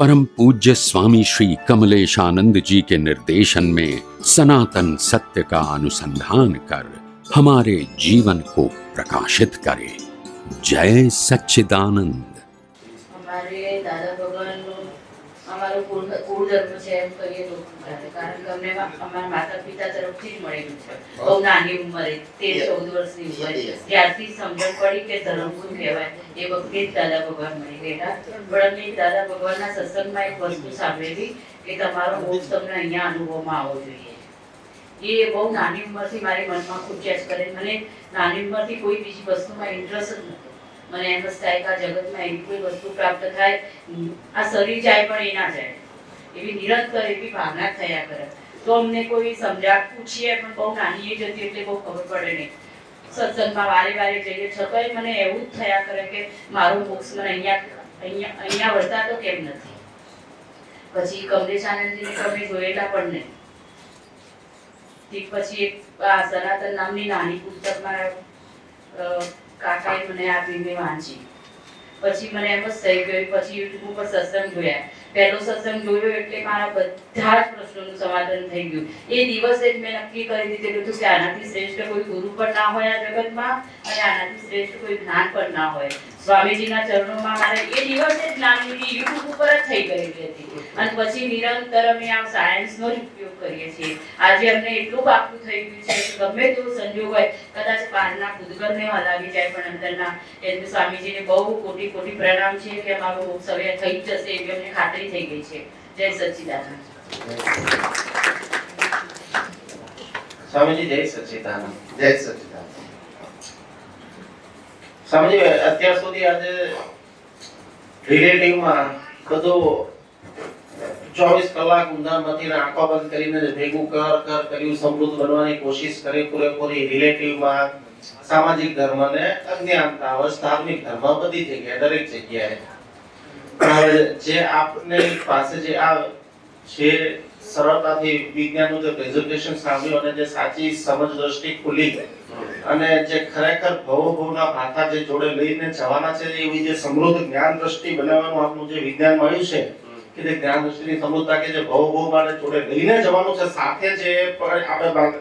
परम पूज्य स्वामी श्री कमलेशानंद जी के निर्देशन में सनातन सत्य का अनुसंधान कर हमारे जीवन को प्रकाशित करे जय सच्चिदानंद અમારે દાદા ભગવાનનું અમારો કુળ કુળધર્મ છે એમ કહીએ તો ચાલે. કારણ કે અમને અમારા માતા પિતા તરફથી જ મળેલું છે. બહુ નાની ઉંમરે તેર ચૌદ વર્ષની ઉંમરે. ત્યારથી સમજણ પડી કે ધર્મ શું કહેવાય. એ વખતે જ દાદા ભગવાન મળી ગયેલા પણ અમને દાદા ભગવાનના સત્સંગમાં એક વસ્તુ સાંભળેલી કે તમારો મોક્ષ તમને અહીંયા અનુભવમાં આવવો જોઈએ. એ બહુ નાની ઉંમરથી મારી મનમાં ખૂબ ચેસ કરે. મને નાની ઉંમરથી કોઈ બીજી વસ્તુમાં ઇન્ટરેસ્ટ જ નહોતો. મને એમ જ થાય કે આ જગતમાં એવી કોઈ વસ્તુ પ્રાપ્ત થાય. આ શરીર જાય પણ એ ના જાય. એવી નિરંતર એવી ભાવના થયા કરે. તો અમને કોઈ સમજા પૂછીએ પણ બહુ નાની એજ હતી એટલે બહુ ખબર પડે નહીં. સત્સંગમાં વારે વારે જઈએ છતાંય મને એવું જ થયા કરે કે મારું મોક્ષ મને અહીંયા અહીંયા વર્તા તો કેમ નથી? પછી કમલેશ આનંદજીને તમે જોયેલા પણ નહીં. ઠીક પછી એક સનાતન નામની નાની પુસ્તક અ, કાકાએ મને આપી મેં વાંચી. પછી મને એમ જ થઈ ગયું, પછી યુટ્યુબ ઉપર સત્સંગ જોયા. પહેલો સત્સંગ જોયો એટલે મારા બધા જ પ્રશ્નોનું સમાધાન થઈ ગયું. એ દિવસે જ મેં નક્કી કરી દીધેલું હતું કે આનાથી શ્રેષ્ઠ કોઈ ગુરુ પણ ના હોય આ જગતમાં અને આનાથી શ્રેષ્ઠ કોઈ જ્ઞાન પણ ના હોય. સ્વામીજીના ચરણોમાં મારે એ દિવસે જ જ્ઞાન યુટ્યુબ ઉપર જ થઈ ગયેલી હતી. અને પછી નિરંતર અમે આ સાયન્સનો જ ઉપયોગ કરીએ છીએ. આજે અમને એટલું પાકું થઈ ગયું છે કે ગમે તેવો સંજોગ હોય કદાચ બહારના ભૂતગળને હલાવી જાય પણ અંદરના એટલે સ્વામીજીને બહુ કોટી કોટી પ્રણામ છે કે અમારો મોક્ષ હવે થઈ જ જશે એવી અમને ખાતરી થઈ ગઈ છે. જય સચ્ચિદાનંદ સ્વામીજી જય સચ્ચિદાનંદ જય સચિદાનંદ. સ્વામીજી અત્યાર સુધી આજે રિલેટિવમાં બધું ચોવીસ કલાક ઊંધામાંથી આંખો બંધ કરીને ભેગું કર કર, કર્યું, સમૃદ્ધ બનવાની કોશિશ કરી, પૂરેપૂરી રિલેટિવમાં સામાજિક ધર્મ ને અજ્ઞાનતા, હવે ધાર્મિક ધર્મ બધી જગ્યાએ, દરેક જગ્યાએ. જે આપને પાસે જે આ જે સરળતાથી વિજ્ઞાનનું જે પ્રેઝન્ટેશન સાંભળ્યું અને જે સાચી સમજ દ્રષ્ટિ ખુલી અને જે ખરેખર ભવો ભવના ભાથા જે જોડે લઈને જવાના છે એવી જે સમૃદ્ધ જ્ઞાન દ્રષ્ટિ બનાવવાનું આપનું જે વિજ્ઞાન મળ્યું છે કે જે જ્ઞાન દ્રષ્ટિની સમૃદ્ધતા કે જે ભવ ભવ માટે જોડે લઈને જવાનું છે સાથે જે પણ આપણે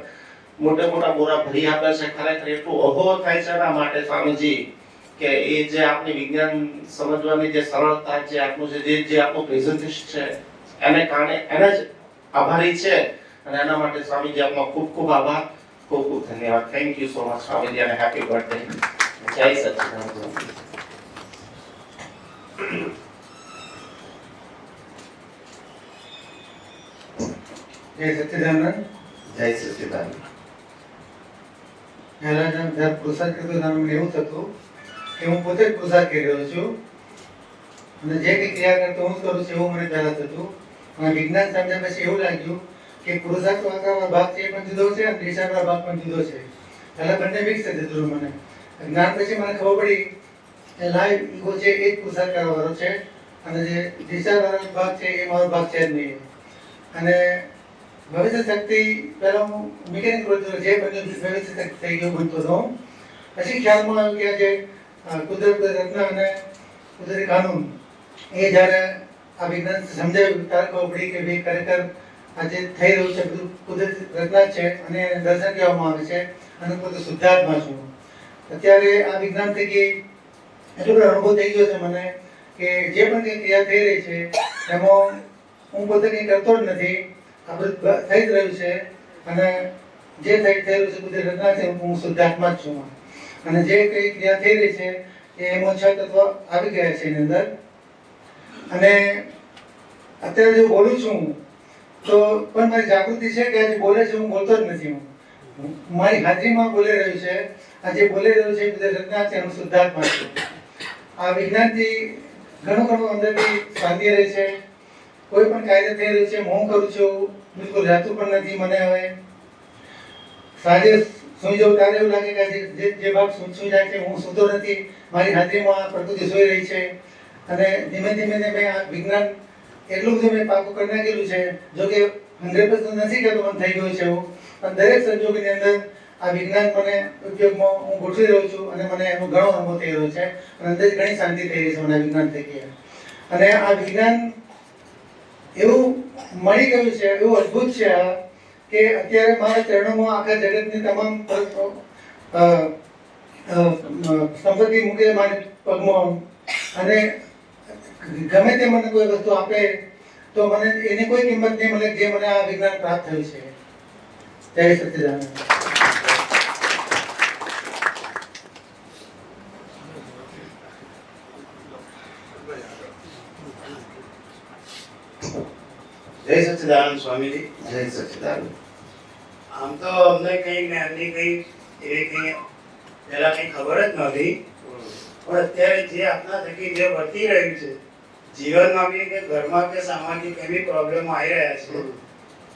મોટા મોટે બોરા ભરી આપે છે ખરેખર એટલું અહોર થાય છે એના માટે સ્વામીજી કે એ જે આપની વિજ્ઞાન સમજવાની જે સરળતા જે આપનું છે જે જે આપનું પ્રેઝન્ટેશન છે એને કારણે એને જ આભારી છે અને એના માટે સ્વામીજી આપનો ખૂબ ખૂબ આભાર. ખૂબ ખૂબ ધન્યવાદ. Thank you so much Swamiji અને હેપી બર્થડે જય સચિદાનંદ. જય સચિદાનંદ. જય સચિદાનંદ. પહેલા જેમ જ્યારે પુરુષાર્થ કરતો ત્યારે એવું થતું કે હું પોતે જ પુરુષાર્થ કરી રહ્યો છું. અને જે કંઈ ક્રિયા કરતો હું જ કરું છું એવું મને પહેલા થતું. અને વિજ્ઞાન સમજ્યા પછી એવું લાગ્યું કે પુરુષાર્થ વાળો ભાગ છે એ પણ જુદો છે અને દિશાવાળો ભાગ પણ જુદો છે. એટલે બંને મિક્સ થતું હતું મને. જ્ઞાન પછી મને ખબર પડી કે લાઈવ ઈગો છે એ જ પુરુષાર્થ કરવાનો છે. અને જે દિશાવાળો ભાગ છે એ મારો ભાગ છે જ નહીં. અને ભવિષ્ય શક્તિ પહેલાં હું મિકેનિક બોલતો જે બન્યું ભવિષ્ય શક્તિ થઈ ગયું બોલતો હતો પછી ખ્યાલમાં આવ્યું કે આજે કુદરત રત્ન અને કુદરતી કાનૂન, એ જ્યારે આ વિજ્ઞાન સમજાવ્યું, ત્યારે ખબર પડી કે ભાઈ ખરેખર આ જે થઈ રહ્યું છે, બધું કુદરતી રચના છે અને દર્શન કહેવામાં આવે છે અને હું પોતે શુદ્ધાત્મા છું. અત્યારે આ વિજ્ઞાન થકી એટલો બધો અનુભવ થઈ ગયો છે મને કે જે પણ કંઈ ક્રિયા થઈ રહી છે, એમાં હું પોતે કંઈ કરતો જ નથી. આ બધું થઈ જ રહ્યું છે અને જે થઈ રહ્યું છે, કુદરત રચના છે, હું શુદ્ધાત્મા જ છું. અને જે કંઈ ક્રિયા થઈ રહી છે, એ એમાં છ તત્વ આવી ગયા છે એની અંદર. અને અત્યારે જો બોલું છું તો પણ મારી જાગૃતિ છે કે આજે બોલે છે, હું બોલતો જ નથી. હું મારી હાજરીમાં બોલી રહ્યું છે. આ જે બોલી રહ્યું છે કુદરત રચના છે એનું શુદ્ધાત્મા. છે આ વિજ્ઞાનથી ઘણું ઘણું અંદરથી શાંતિ રહે છે. કોઈ પણ કાર્ય થઈ રહ્યું છે, હું કરું છું. બિલકુલ રહેતું પણ નથી મને હવે. સાંજે સુઈ જાઉં ત્યારે એવું લાગે કે જે જે ભાગ સૂઈ જાય છે, હું સૂતો નથી. મારી હાજરીમાં પ્રકૃતિ સુઈ રહી છે. અને ધીમે ધીમે ધીમે આ વિજ્ઞાન એટલું બધું મેં પાકું કરી નાખેલું છે. જો કે હંડ્રેડ પર્સન્ટ નથી કહેતો મને થઈ ગયું છે એવું. પણ દરેક સંજોગોની અંદર આ વિજ્ઞાન મને ઉપયોગમાં હું ગોઠવી રહ્યો છું અને મને એનો ઘણો અનુભવ થઈ રહ્યો છે. અને અંદર ઘણી શાંતિ થઈ રહી છે મને વિજ્ઞાન થકી અને આ વિજ્ઞાન એવું મળી ગયું છે, એવું અદ્ભુત છે કે અત્યારે મારા ચરણોમાં આખા જગતની તમામ સંપત્તિ મૂકે મારી પગમાં અને ગમે તે મને કોઈ વસ્તુ આપે તો મને એની કોઈ કિંમત નહીં મળે જે મને આ વિજ્ઞાન પ્રાપ્ત થયું છે. જય સચ્ચિદાનંદ જય સચ્ચિદાનંદ સ્વામીજી. જય સચ્ચિદાનંદ આમ તો અમને કઈ જ્ઞાનની કઈ એવી કઈ પહેલા કઈ ખબર જ નહોતી. પણ અત્યારે જે આપના થકી જે વર્તી રહ્યું છે જીવનમાં બી કે ઘરમાં કે સામાજિક એવી પ્રોબ્લેમો આવી રહ્યા છે.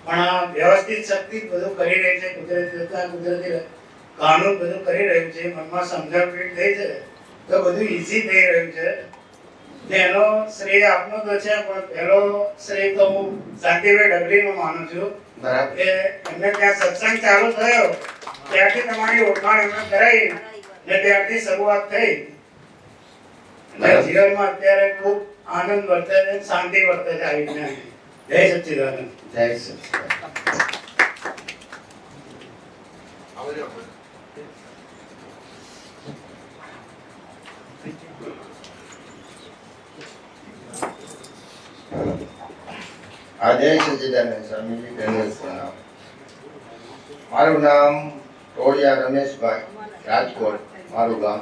પણ આ વ્યવસ્થિત શક્તિ બધું કરી રહી છે કુદરતી જતા કુદરતી કાનૂન બધું કરી રહ્યું છે મનમાં સમજણ થઈ છે તો બધું ઈઝી થઈ રહ્યું છે. ને એનો શ્રેય આપનો તો છે પણ પહેલો શ્રેય તો હું શાંતિભાઈ ડગરીનો માનું છું કે એમને ત્યાં સત્સંગ ચાલુ થયો ત્યારથી તમારી ઓળખાણ એમને કરાવી ને ત્યારથી શરૂઆત થઈ. જીવનમાં જય સચ્ચિદાનંદ જય જય સ્વામીજી મારું નામ ટોળિયા રમેશભાઈ રાજકોટ મારું ગામ.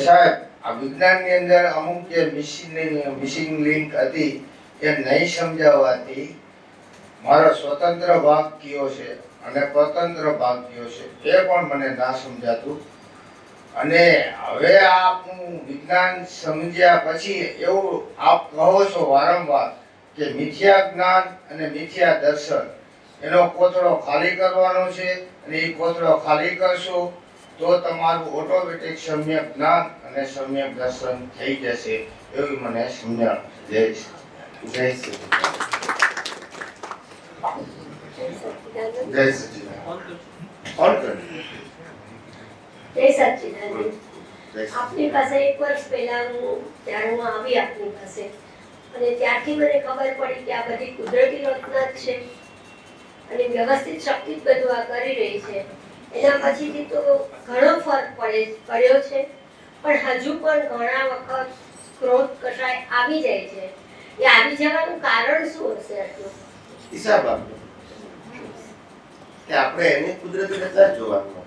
સાહેબ આ વિજ્ઞાનની અંદર અમુક જે મિસિંગ મિસિંગ લિંક હતી એ નહીં સમજાવવાથી મારો સ્વતંત્ર ભાગ કયો છે અને સ્વતંત્ર ભાગ કયો છે એ પણ મને ના સમજાતું. અને હવે આપનું વિજ્ઞાન સમજ્યા પછી એવું આપ કહો છો વારંવાર કે મિથ્યા જ્ઞાન અને મિથ્યા દર્શન એનો કોથળો ખાલી કરવાનો છે અને એ કોથળો ખાલી કરશો તો તમારું ઓટોમેટિક સમ્યક જ્ઞાન અને સમ્યક દર્શન થઈ જશે એવી મને સમજણ જય જય શ્રી જય સચિદાનંદ. આપની પાસે એક વર્ષ પહેલા હું હું આવી આપની પાસે. અને ત્યારથી મને ખબર પડી કે આ બધી કુદરતી રચના છે. અને વ્યવસ્થિત શક્તિ બધું આ કરી રહી છે. એના પછીથી તો ઘણો ફરક પડે પડ્યો છે. પણ હજુ પણ ઘણા વખત ક્રોધ કશાય આવી જાય છે. એ આવી જવાનું કારણ શું હશે આટલું? હિસાબ કે આપણે એને કુદરતી રચના જોવાનું.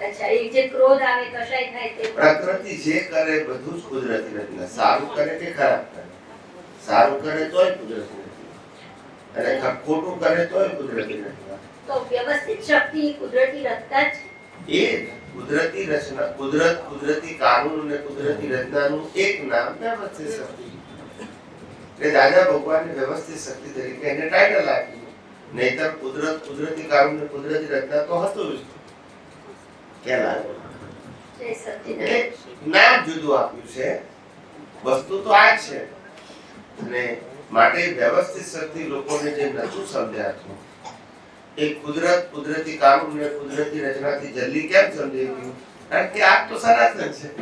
અચ્છા એ જે ક્રોધ આવે કશાય થાય તે પ્રકૃતિ જે કરે બધું જ કુદરતી રચના સારું કરે કે ખરાબ કરે? સારું કરે તોય કુદરતી રચના અને ખોટું કરે તોય કુદરતી રચના તો વ્યવસ્થિત શક્તિ કુદરતી રચના છે. એ કુદરતી રચના કુદરત કુદરતી કાનૂન અને કુદરતી રચનાનું એક નામ વ્યવસ્થિત શક્તિ. એટલે દાદા ભગવાનને વ્યવસ્થિત શક્તિ તરીકે એને ટાઇટલ આપ્યું નહીતર કુદરત કુદરતી કાનૂન અને કુદરતી રચના તો હતું જ. એટલે નામ જુદું આપ્યું છે. વસ્તુ તો આ છે. અને માટે વ્યવસ્થિત શક્તિ લોકોને જે નતું સમજાતું એ કુદરત કુદરતી કાનૂન ને કુદરતી રચનાથી જલ્દી કેમ સમજાઈ ગયું? કારણ કે આ તો સનાતન છે.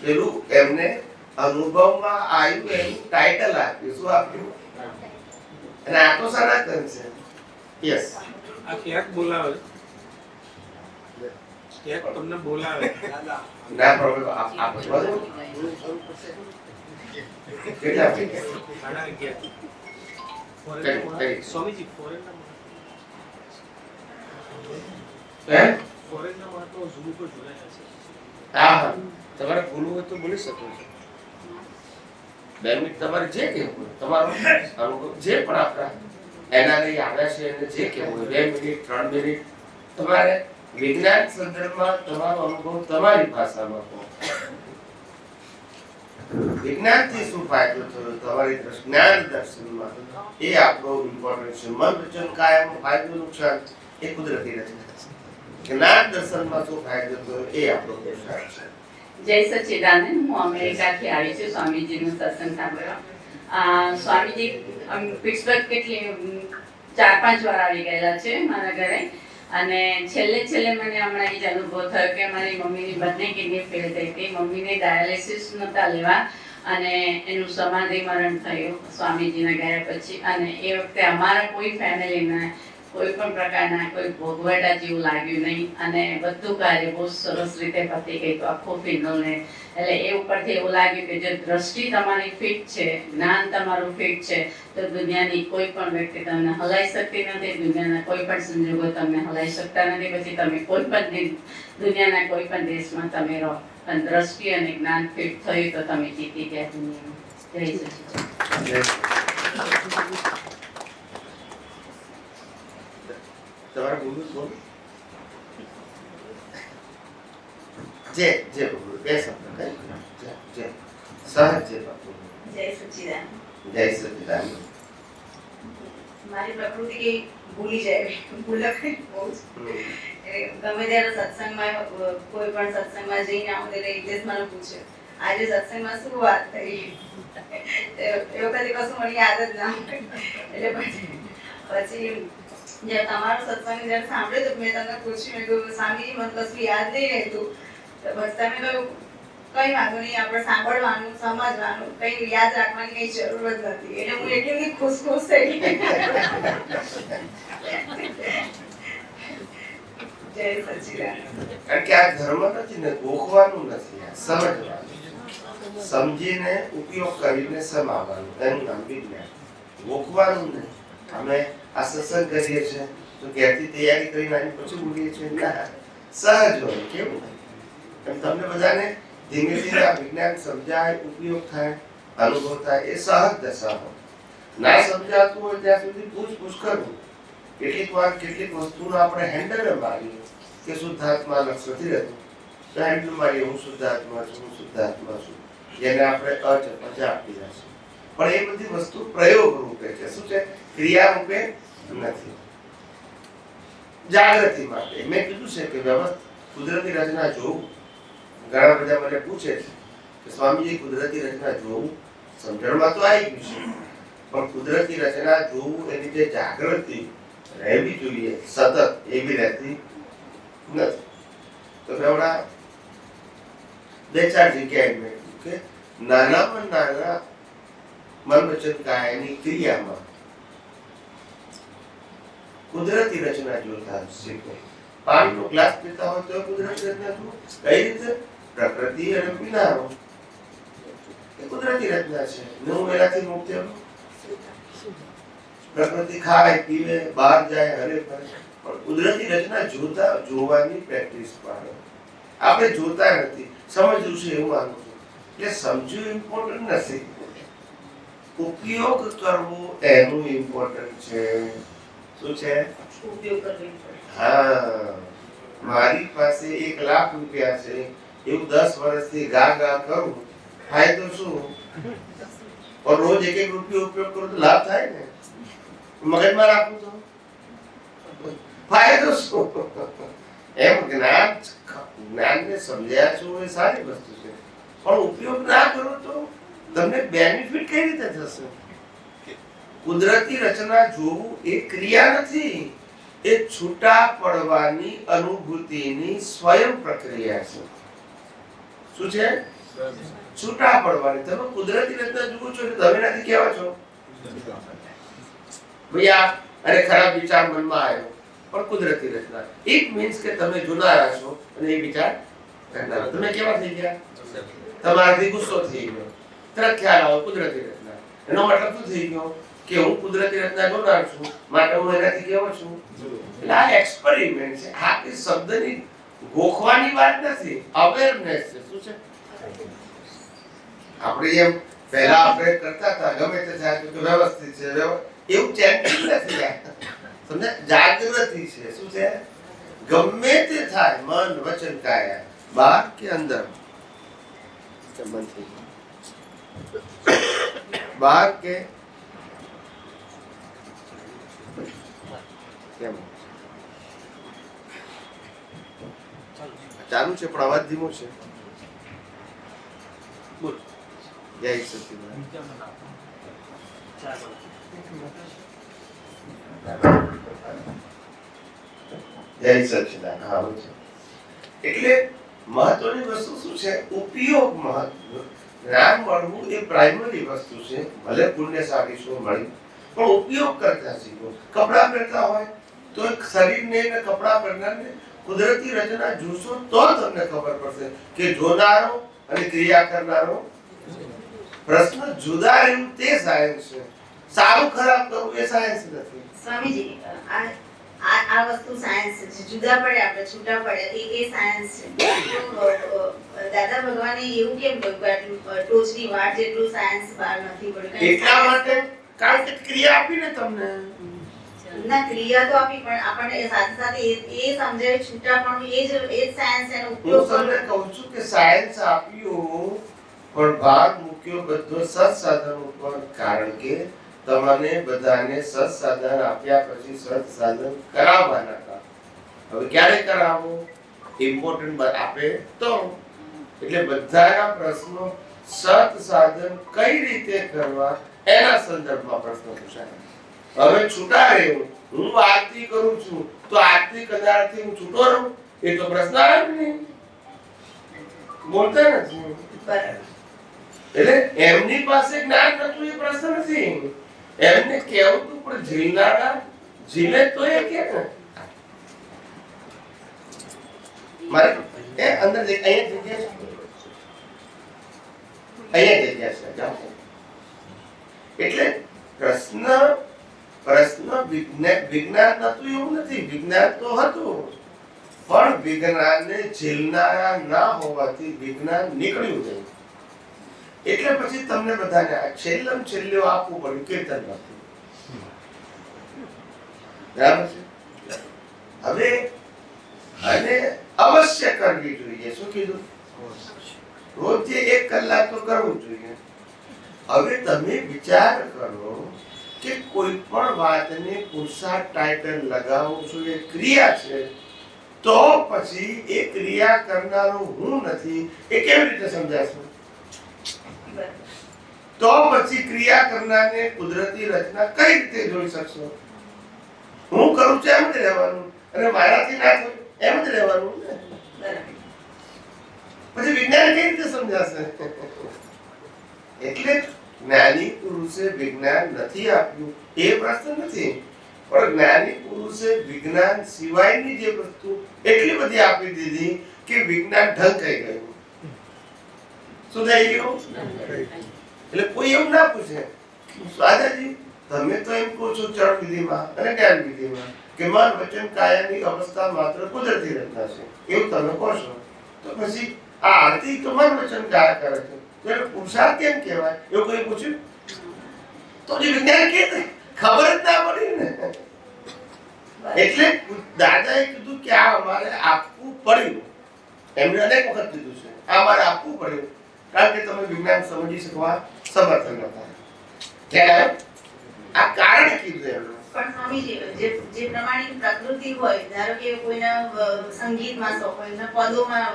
પેલું એમને અનુભવમાં આવ્યું એનું ટાઇટલ આપ્યું. શું આપ્યું? અને આ તો સનાતન છે. યસ આ ક્યાંક બોલાવે. ક્યાંક તમને બોલાવે. ના પ્રોબ્લેમ આપ કેટલા પૈકી સાડા અગિયાર કઈ- ફોરેનના કઈ? સ્વામીજી હે? તમારે બોલવું હોય તો બોલી શકો છો. બે મિનિટ તમારે જે કહેવું તમારો અનુભવ જે પણ આપણા એનઆરઆઈ આવ્યા છે એને જે કહેવું બે મિનિટ ત્રણ મિનિટ તમારે વિજ્ઞાન સંદર્ભમાં તમારો અનુભવ તમારી ભાષામાં કહો. વિજ્ઞાનથી શું ફાયદો થયો? તમારી જ્ઞાન દર્શનમાં એ આપણો ઇમ્પોર્ટન્ટ છે. મન વચન કાયમ ફાયદો નુકસાન એ કુદરતી રચના જ્ઞાન દર્શનમાં શું ફાયદો થયો? એ આપણો પુરુષાર્થ છે. જય સચિદાનંદ. હું અમેરિકાથી આવી છું. સ્વામીજીનું સત્સંગ સાંભળવા. સ્વામીજી પિટ્સબર્ગ કેટલી ચાર પાંચ વાર આવી ગયેલા છે મારા ઘરે. અને છેલ્લે છેલ્લે મને હમણાં એ જ અનુભવ થયો કે મારી મમ્મીની બંને કિડની ફેલ થઈ હતી. મમ્મીને ડાયાલિસિસ નહોતા લેવા. અને એનું સમાધિ મરણ થયું સ્વામીજીના ગયા પછી. અને એ વખતે અમારા કોઈ ફેમિલીના, કોઈ પણ પ્રકારના કોઈ ભોગવટા જેવું લાગ્યું નહીં. અને બધું કાર્ય બહુ સરસ રીતે પતી તો આખો ફિનલને. એટલે એ ઉપરથી એવું લાગ્યું કે જે દ્રષ્ટિ તમારી ફિટ છે, જ્ઞાન તમારું ફિટ છે, તો દુનિયાની કોઈ પણ વ્યક્તિ તમને હલાઈ શકતી નથી, દુનિયાના કોઈ પણ સંજોગો તમને હલાઈ શકતા નથી. પછી તમે કોઈ પણ દિન- દુનિયાના કોઈ પણ દેશમાં તમે રહો. પણ દ્રષ્ટિ અને જ્ઞાન ફિટ થયું તો તમે જીતી ગયા દુનિયામાં જય સચિદાનંદ. તમારે બોલું છે? બોલો. જે જે બોલવું બે શબ્દ કઈ જે જે સહજ જે બાપુ જય સચિદાન જય સચિદાન મારી પ્રકૃતિ કે ભૂલી જાય. ભૂલક બહુ ગમે ત્યારે સત્સંગમાં કોઈ પણ સત્સંગમાં જઈને આવું એટલે જ મને પૂછે. આજે સત્સંગમાં શું વાત થઈ? એ વખતે કશું મને યાદ જ ના એટલે પછી પછી જ્યારે તમારો સત્સંગ જ્યારે સાંભળ્યો તો મેં તમને પૂછ્યું મેં કહ્યું સ્વામીજી મને કશું યાદ નહીં રહેતું. તો પછી તમે કહ્યું કઈ વાંધો નહીં, આપણે સાંભળવાનું, સમજવાનું, કઈ યાદ રાખવાની કઈ જરૂર નથી. એટલે હું એટલી બધી ખુશ ખુશ થઈ કારણ સમજીને ઉપયોગ કરીને સમાવવાનું, એનું નામ વિજ્ઞાન. ગોખવાનું નહીં. અમે આ સત્સંગ કરીએ છીએ, તો ઘેરથી તૈયારી કરીને આની પછી છીએ. ના, સહજ હોય, કેવું? એમ તમને બધાને ધીમે ધીમે આ વિજ્ઞાન સમજાય ઉપયોગ થાય અનુભવ થાય એ સહજ દશા હોય ના સમજાતું હોય ત્યાં સુધી પૂછપૂછ કરવું કેટલીક વાર કેટલીક વસ્તુનો આપણે હેન્ડલ મારીએ કે શુદ્ધાત્મા લક્ષ નથી રહેતું તો હેન્ડલ મારીએ હું શુદ્ધાત્મા છું હું શુદ્ધાત્મા છું જેને આપણે અચ પચા આપી રહ્યા છે પણ એ બધી વસ્તુ પ્રયોગ રૂપે છે શું છે ક્રિયા રૂપે નથી જાગૃતિ માટે મેં કીધું છે કે વ્યવસ્થિત કુદરતી રચના જોવું ઘણા બધા મને પૂછે છે કે સ્વામીજી કુદરતી રચના જોવું સમજણમાં તો આવી ગયું છે પણ કુદરતી રચના જોવું એની જે જાગૃતિ રહેવી જોઈએ સતત એવી રહેતી નથી તો હમણાં બે ચાર જગ્યાએ મેં કીધું કે નાનામાં નાના મન વચન કાયાની ક્રિયામાં કુદરતી રચના જોતા શીખો પાણીનો ગ્લાસ પીતા હોય તો કુદરતી રચના જુઓ કઈ રીતે પ્રકૃતિ અને પીનારો એ કુદરતી રચના છે ને હું મુક્ત પ્રકૃતિ ખાય પીવે બહાર જાય હરે ફરે પણ કુદરતી રચના જોતા જોવાની પ્રેક્ટિસ પાડો આપણે જોતા નથી સમજવું છે એવું માનું છું એટલે સમજવું ઇમ્પોર્ટન્ટ નથી ઉપયોગ કરવો એનું ઇમ્પોર્ટન્ટ છે શું છે ઉપયોગ કરવો હા મારી પાસે એક લાખ રૂપિયા છે એવું દસ વર્ષથી ગા ગા કરું ફાયદો શું પણ રોજ એક એક રૂપિયો ઉપયોગ કરું તો લાભ થાય ને મગજમાં રાખું તો ફાયદો શું એમ જ્ઞાન જ્ઞાનને સમજ્યા છો એ સારી વસ્તુ છે પણ ઉપયોગ ના કરો તો તમને બેનિફિટ કઈ રીતે થશે કુદરતી રચના જોવું એ ક્રિયા નથી એ છૂટા પડવાની અનુભૂતિની સ્વયં પ્રક્રિયા છે શું છે? છૂટા પડવાની. તમે કુદરતી રચના જુઓ છો એટલે તમે નથી કેવા છો? ભૈયા અરે ખરાબ વિચાર મનમાં આવ્યો. પણ કુદરતી રચના. ઇટ મીન્સ કે તમે જુના છો અને એ વિચાર કરનાર. તમે કેવા થઈ ગયા? તમારાથી ગુસ્સો થઈ ગયો. તરત ખ્યાલ આવ્યો કુદરતી રચના. એનો મતલબ શું થઈ ગયો? કે હું કુદરતી રચના જોનાર છું. માટે હું એનાથી કેવો છું? એટલે આ એક્સપેરિમેન્ટ છે. આ શબ્દની ગોખવાની વાત નથી અવેરનેસ છે. શું છે? આપણે એમ પહેલા આપણે કરતા હતા, ગમે તે થાય તો વ્યવસ્થિત છે. એવું ચેન્ટિંગ નથી તમને જાગૃતિ છે. શું છે? ગમે તે થાય, મન, વચન, કાયા. બહાર કે અંદર? બહાર કે? કેમ? ચાલુ છે, પણ અવાજ ધીમો છે. જય સચિદાનંદ. જય સચિદાન એટલે મહત્વની વસ્તુ શું છે? ઉપયોગ મહત્વ. જ્ઞાન મળવું એ પ્રાઇમરી વસ્તુ છે. ભલે પુણ્યશાળી શું મળી, પણ ઉપયોગ કરતા શીખો. કપડાં પહેરતા હોય, તો શરીરને ને કપડાં પહેરનારને કુદરતી રચના જોશો તો તમને ખબર પડશે કે જોનારો અને ક્રિયા કરનારો પ્રશ્ન જુદા રહ્યું તે સાયન્સ છે. સારું ખરાબ કરવું એ સાયન્સ નથી. સ્વામીજી આ વસ્તુ સાયન્સ છે. જુદા પડે આપણે છૂટા પડે. એ એ સાયન્સ છે. દાદા ભગવાને એવું કેમ કહ્યું કે આટલું ટોચની વાટ જેટલું સાયન્સ બહાર નથી પડ્યું? એટલા માટે કારણ કે ક્રિયા આપીને તમને. ના ક્રિયા તો આપી પણ આપણને એ સાથે સાથે એ એ સમજાય છૂટાપણું એ જ એ જ સાયન્સ એનો હું ઉપયોગ તમને કરવો. કહું છું કે સાયન્સ આપ્યું પણ ભાગ મૂક્યો બધો સત્સાધન ઉપર. કારણ કે તમને બધાને સત્સાધન આપ્યા પછી સત્સાધન કરાવવાના હતા. હવે ક્યારે કરાવો? ઇમ્પોર્ટન્ટ આપે તો. એટલે બધાના પ્રશ્નો સત સાધન કઈ રીતે કરવા? એના સંદર્ભમાં પ્રશ્ન પૂછાય. હવે છૂટા રહેવું હું આરતી કરું છું. તો આરતી કરનારથી હું છૂટો રહું? એ તો પ્રશ્ન આવે નહીં. બોલતા નથી. એટલે એમની પાસે જ્ઞાન નતું એ પ્રશ્ન નથી. એમને કેવું તું, પણ ઝીલનારા, ઝીલે તો એ કે મારે એ અંદર અહીંયા જગ્યા છે? અહીંયા જગ્યા છે. એટલે પ્રશ્ન પ્રશ્ન વિજ્ઞાન હતું એવું નથી. વિજ્ઞાન તો હતું. પણ વિજ્ઞાનને ઝીલનારા ના હોવાથી વિજ્ઞાન નીકળ્યું નહીં. એટલે પછી તમને બધાને આ છેલ્લમ છેલ્લું આપવું પડ્યું, કીર્તન બરાબર છે? હવે અને અવશ્ય કરવી જોઈએ. શું કીધું? રોજે એક કલાક તો કરવું જોઈએ. હવે તમે વિચાર કરો કે કોઈ પણ વાતને પુરુષાર્થ ટાઇટલ લગાવું છું એ ક્રિયા છે તો પછી એ ક્રિયા કરનારો હું નથી. એ કેવી રીતે સમજાશે? તો પછી ક્રિયા કરનારને કુદરતી રચના કઈ રીતે જોઈ શકશો? હું કરું છું એમ જ રહેવાનું. અને મારાથી ના થયું એમ જ રહેવાનું પછી વિજ્ઞાન કેવી રીતે સમજાશે? એટલે જ્ઞાની પુરુષે વિજ્ઞાન નથી આપ્યું. એ પ્રશ્ન નથી. પણ જ્ઞાની પુરુષે વિજ્ઞાન સિવાયની જે વસ્તુ એટલી બધી આપી દીધી કે વિજ્ઞાન ઢંકાઈ થઈ ગયું. એવું? ના પૂછે. દાદાજી, તમે તો એમ કહો છો ચરણ વિધિમાં અને જ્ઞાન વિધિમાં કે મન વચન કાયાની અવસ્થા માત્ર કુદરતી રચના છે. એવું તમે કહો છો. તો પછી આ આરતી તો મન વચન કાયા કરે છે? તો એને પુરુષાર્થ કેમ કહેવાય? એવું કોઈ પૂછ્યું? તો જે વિજ્ઞાન કે ખબર જ ના પડી ને. એટલે દાદાએ કીધું કે આ અમારે આપવું પડ્યું. એમણે અનેક વખત કીધું છે, આ અમારે આપવું પડ્યું. કારણ કે તમે વિજ્ઞાન સમજી શકવા સમર્થ નતા આ કારણ કીધું એમણે. પણ સ્વામીજી જે જે પ્રમાણે પ્રકૃતિ હોય, ધારો કે કોઈના સંગીતમાં શોખ હોય એના પદોમાં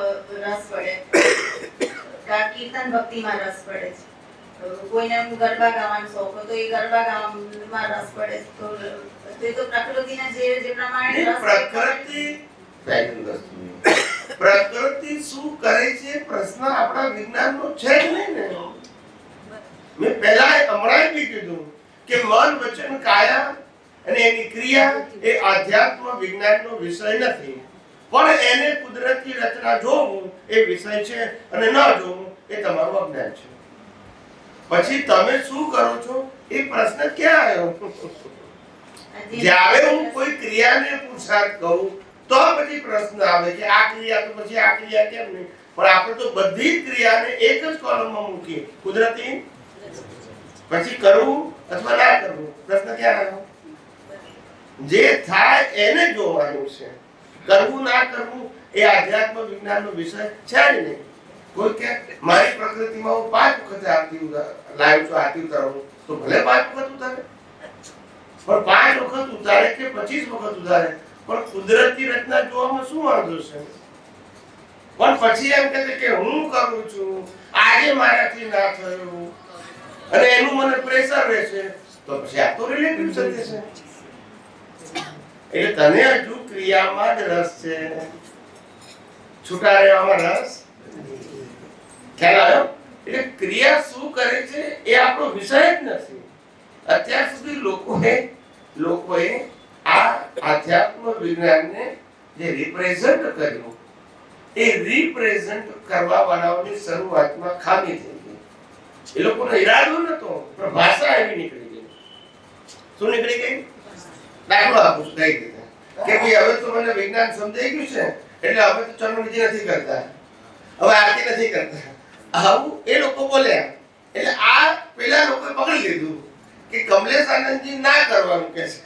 રસ પડે. કીર્તન ભક્તિમાં રસ પડે છે. કોઈને ગરબા ગાવાનો શોખ હોય તો એ ગરબા ગાવામાં રસ પડે તો તો એ તો પ્રકૃતિના જે જે પ્રમાણે રસ પ્રકૃતિ પ્રકૃતિ શું કરે છે પ્રશ્ન આપણા વિજ્ઞાનનો છે જ નહીં ને. મેં પહેલા હમણાં બી કીધું કે મન વચન કાયા અને એની ક્રિયા એ આધ્યાત્મ વિજ્ઞાનનો વિષય નથી. પણ એને કુદરતી રચના જોવું એ વિષય છે અને ન જોવું એ તમારું અજ્ઞાન છે. પછી તમે શું કરો છો? એ પ્રશ્ન ક્યાં આવ્યો? જ્યારે હું કોઈ ક્રિયાને પુરુષાર્થ કરું તો પછી પ્રશ્ન આવે કે આ ક્રિયા તો પછી આ ક્રિયા કેમ નહીં? પણ આપણે તો બધી ક્રિયાને એક જ કોલમમાં મૂકીએ. કુદરતી? પછી કરવું અથવા ના કરવું પ્રશ્ન ક્યાં આવ્યો? જે થાય એને જોવાનું છે. કરવું ના કરવું એ આધ્યાત્મ વિજ્ઞાનનો વિષય છે જ નહીં. કોઈ કે, મારી પ્રકૃતિમાં હું પાંચ વખત આરતી લાવ્યો છું, આરતી ઉતારું તો ભલે પાંચ વખત ઉતારે. પણ પાંચ વખત ઉતારે કે પચીસ વખત ઉતારે? પણ કુદરતી રચના જોવામાં શું વાંધો છે? પણ પછી એમ કહે કે હું કરું છું. આજે મારાથી ના થયું. અને એનું મને પ્રેશર રહેશે. તો પછી આ તો રિલેટિવ સંદેશ છે. એટલે તને હજુ ક્રિયામાં જ રસ છે. છૂટા રહેવામાં રસ ખ્યાલ આવ્યો? એટલે ક્રિયા શું કરે છે એ આપણો વિષય જ નથી. અત્યાર સુધી લોકોએ લોકોએ આ આધ્યાત્મ વિજ્ઞાનને જે રિપ્રેઝન્ટ કર્યું, એ રિપ્રેઝન્ટ કરવા વાળાઓની શરૂઆતમાં ખામી થઈ ગઈ. એ લોકોનો ઈરાદો નતો, પણ ભાષા એવી નીકળી ગઈ. શું નીકળી ગઈ? દાખલો આપું છું રીતે કે ભાઈ હવે તો મને વિજ્ઞાન સમજાઈ ગયું છે, એટલે હવે તો ચરણવિધિ નથી કરતા. હવે આરતી નથી કરતા. આવું એ લોકો બોલ્યા એટલે આ પેલા લોકો પકડી લીધું કે કમલેશ આનંદજી ના કરવાનું કે છે.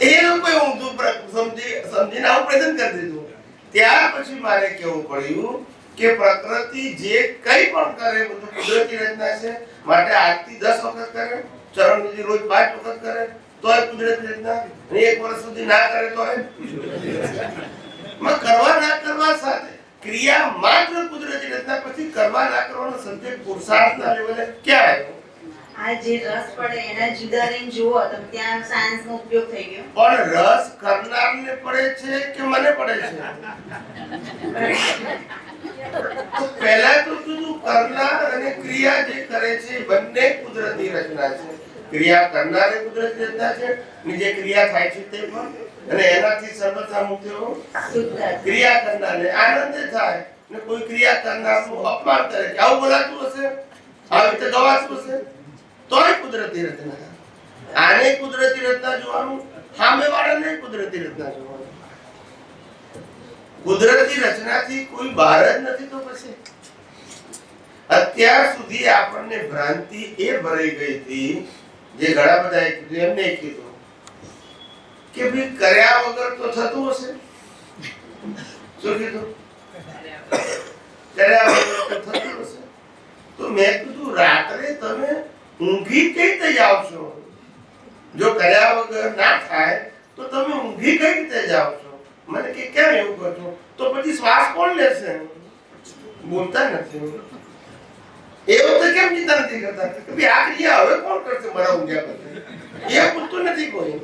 એ લોકોએ ઊંધું સમજી સમજીને આવું પ્રેઝન્ટ કરી દીધું. ત્યાર પછી મારે કેવું પડ્યું કે પ્રકૃતિ જે કંઈ પણ કરે બધું કુદરતી રચના છે. માટે આરતી દસ વખત કરે, ચરણ વિધિ રોજ પાંચ વખત કરે. તોય કુદરતી રચના અને એક વર્ષ સુધી ના કરે તોયમાં કરવા ના કરવા સાથે ક્રિયા માત્ર કુદરતી રચના પછી કરવા ના કરવાનો સબ્જેક્ટ પુરુષાર્થના લેવલે ક્યાં આવ્યો? આ જે રસ પડે એના જુદા રહીને જુઓ તમે ત્યાં સાયન્સ નો ઉપયોગ થઈ ગયો. પણ રસ કરનારને પડે છે કે મને પડે છે? તો પહેલા તો કીધું કરનાર અને ક્રિયા જે કરે છે એ બંને કુદરતી રચના છે. ક્રિયા કરનાર એ કુદરતી રચના છે અને જે ક્રિયા થાય છે તે પણ. અને એનાથી સર્વથા મુખ્યો ક્રિયા કરનારને આનંદ થાય ને કોઈ ક્રિયા કરનારનું અપમાન કરે કે આવું બોલાતું હશે? આવી રીતે ગવાતું હશે? તોય કુદરતી રચના આને કુદરતી રચના જોવાનું સામે વાળાને કુદરતી રચના જોવાનું. કુદરતી રચનાથી કોઈ બહાર જ નથી તો પછી? અત્યાર સુધી આપણને ભ્રાંતિ એ ભરાઈ ગઈ હતી જે ઘણા બધા એમને કીધું કે ભાઈ કર્યા વગર તો થતું હશે. શું કીધું? કર્યા વગર તો થતું હશે. તો મેં કીધું, રાત્રે તમે ઊંઘી કઈ રીતે છો જો કર્યા વગર ના થાય, તો તમે ઊંઘી કઈ રીતે જાઓ છો મને કે કેમ એવું કહો છો? તો પછી શ્વાસ કોણ લેશે? બોલતા નથી. એ વખતે કેમ ચિંતા નથી કરતા? કે ભાઈ આ ક્રિયા હવે કોણ કરશે મારા ઊંઘ્યા પછી એ પૂછતું નથી કોઈ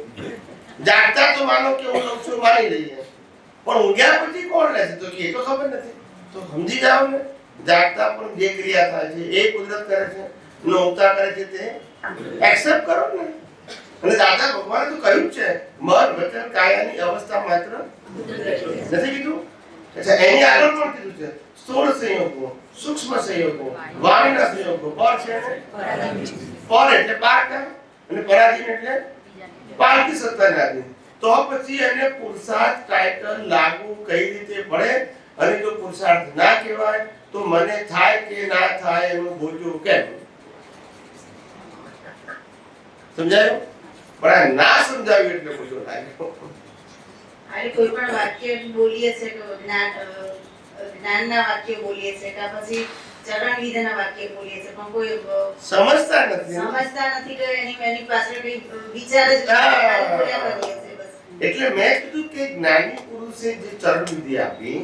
જાગતા તો માનો કે હું લઉં છું મારી લઈએ પણ ઊંઘ્યા પછી કોણ લેશે તો એ તો ખબર નથી. તો સમજી જાઓ ને. જાગતા પણ જે ક્રિયા થાય છે. એ કુદરત કરે છે નોતા કરે છે તે. એક્સેપ્ટ કરો ને. અને દાદા ભગવાને તો કહ્યું છે, મન, વચન, કાયાની અવસ્થા માત્ર નથી કીધું? અચ્છા, એની આગળ પણ કીધું છે, સ્થૂળ સંયોગો, સૂક્ષ્મ સંયોગો, વાણીના સંયોગો, પર છે? પર એટલે પારકા અને પરાધીન એટલે પારકી સત્તાના આધીન તો પછી એને પુરુષાર્થ ટાઇટલ લાગુ કઈ રીતે પડે? અને જો પુરુષાર્થ ના કહેવાય, તો મને થાય કે ના થાય એનું બોજો કેમ? સમજાયું? પણ આ ના સમજાવ્યું એટલે બોજો લાગ્યો. કોઈ પણ વાક્ય બોલીએ છે કે જ્ઞાન જ્ઞાનના વાક્ય બોલીએ છે, કે પછી ચરણ વિધાના વાક્ય બોલીએ છે પણ કોઈ સમજતા નથી. સમજતા નથી કે એની એની પાછળ કઈ વિચાર જ એટલે મેં કીધું કે જ્ઞાની પુરુષે જે ચરણ વિધિ આપી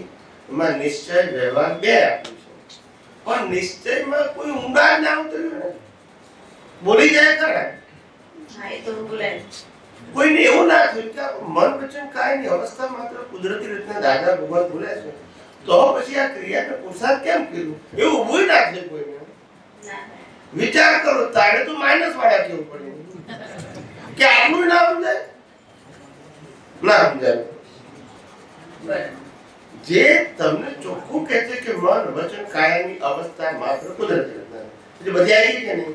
એમાં નિશ્ચય વ્યવહાર બે આપ્યું છે. પણ નિશ્ચયમાં કોઈ ઊંડા ના ઉતર્યું બોલી જાય ખરા. હા એ તો બોલાય. કોઈને એવું ના થયું કે મન વચન નહીં અવસ્થા માત્ર કુદરતી રીતના દાદા ભગવાન બોલે છે. તો પછી આ ક્રિયાને પુરુષાર્થ કેમ કીધું એવું ઊભું ના થયું કોઈને. ના. વિચાર કરો તારે તો માઇનસ વાળા કેવું પડે? કે આટલું ના સમજાય? ના સમજાય. જે તમને ચોખ્ખું કહે છે કે મન વચન કાયમી અવસ્થા માત્ર કુદરતી. એટલે બધી આવી કે નહીં?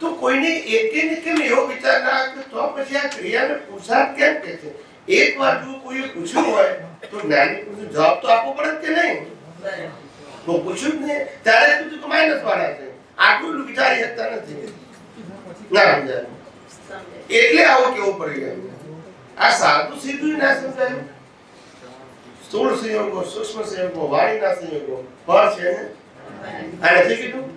તો કોઈને એકે ને કેમ એવો વિચાર ના આવે તો પછી આ ક્રિયાને પુરુષાર્થ કેમ કહે છે? એક વાર જો કોઈએ પૂછ્યું હોય તો જ્ઞાની પુરુષે જવાબ તો આપવો પડે જ કે નહીં બરાબર તો પૂછ્યું જ ને ત્યારે કીધું કે માઇનસ વાળા છે આટલું વિચારી શકતા નથી ના સમજાય સમજાય એટલે આવું કેવું પડી ગયું આ સાદું સીધું ના સમજાયું સ્થૂળ સંયોગો સૂક્ષ્મ સંયોગો વાણીના સંયોગો ફળ છે ને આ નથી કીધું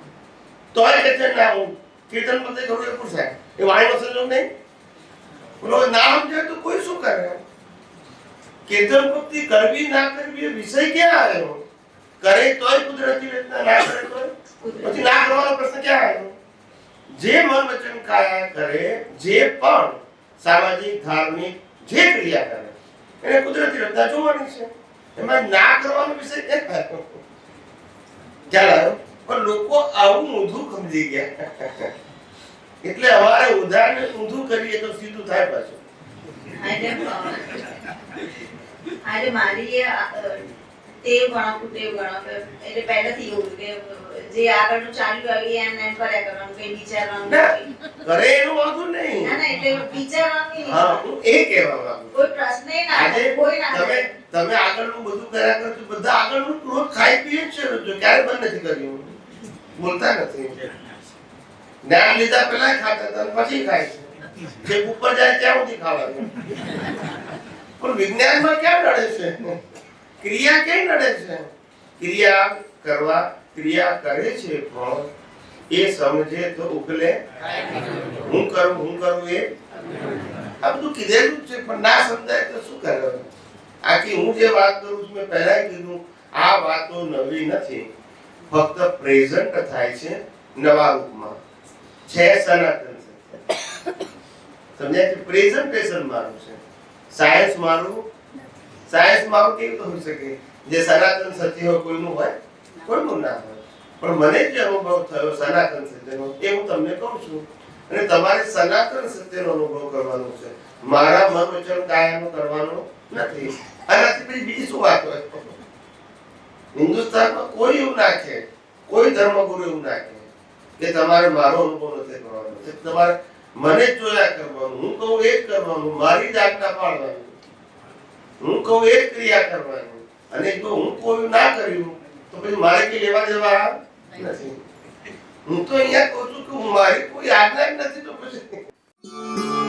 તોય કે છે ના હું કીર્તન બધે કરું એ પૂછાય એ વાણીનો સંયોગ નહીં બોલો ના સમજે તો કોઈ શું કરે? કેતન ભક્તિ કરવી ના કરવી એ વિષય ક્યાં આવ્યો? કરે તોય કુદરતી રીતના ના કરે તોય? પછી ના કરવાનો પ્રશ્ન ક્યાં આવ્યો? જે મન વચન કાયા કરે, જે પણ સામાજિક, ધાર્મિક, જે ક્રિયા કરે, એને કુદરતી રચના જોવાની છે. એમાં ના કરવાનો વિષય કે ખ્યાલ આવ્યો? પણ લોકો આવું ઊંધું સમજી ગયા. એટલે અમારે ઉધાર ઊંધું કરીએ તો સીધું થાય પાછું. આજે મારી તે અ, તે ગણો કુટેવ ગણો કે એટલે પહેલેથી એવું કે જે આગળનું ચાલ્યું આવી એમ એમ કર્યા કરવાનું કે વિચારવાનું. કરે એનું વાંધો નહીં. ના ના એટલે વિચારવાનું હા હું એ કહેવા માંગુ કોઈ પ્રશ્ન ના આજે કોઈ ના તમે. તમે આગળનું બધું કર્યા કરો છો બધા આગળનું રોજ ખાઈ પીએ જ છે રોજ ક્યારે બંધ નથી કર્યું? બોલતા નથી. જ્ઞાન લીધા પહેલા ખાતા હતા પછી ખાય છે. જે ઉપર જાય ત્યાં સુધી ખાવાનું. પણ વિજ્ઞાનમાં ક્યાં નડે છે? ક્રિયા ક્યાં નડે છે? ક્રિયા કરવા ક્રિયા કરે છે પણ એ સમજે તો ઉકલે. હું કરું હું કરું એ? આ બધું કીધેલું છે, પણ ના સમજાય તો શું કરવાનું? આખી હું જે વાત કરું છું, મેં પહેલા કીધું, આ વાતો નવી નથી. ફક્ત પ્રેઝન્ટ થાય છે નવા રૂપમાં. છે સનાતન સમજ્યા છે પ્રેઝન્ટેશન મારું છે. સાયન્સ મારું? સાયન્સ મારું કેવું હોઈ શકે? જે સનાતન સત્ય હોય કોઈનું હોય, કોઈનું ના હોય. પણ મને જે અનુભવ થયો સનાતન સત્યનો એ હું તમને કહું છું. અને તમારે સનાતન સત્યનો અનુભવ કરવાનો છે. મારા મન વચન કાયાનો કરવાનો નથી. આનાથી પછી બીજી શું વાત હોય. હિન્દુસ્તાનમાં કોઈ એવું નાખે કોઈ ધર્મગુરુ એવું ના કહે. કે તમારે મારો અનુભવ નથી કરવાનો. કે તમારે મને જ જોયા કરવાનું. હું કહું એ કરવાનું. મારી જ આજ્ઞા પાડવાની હું કહું એ ક્રિયા કરવાની. અને જો હું કોઈ ના કર્યું, તો પછી મારે કઈ લેવા દેવા નથી. હું તો અહીંયા કહું છું કે મારી કોઈ આજ્ઞા જ નથી તો પછી.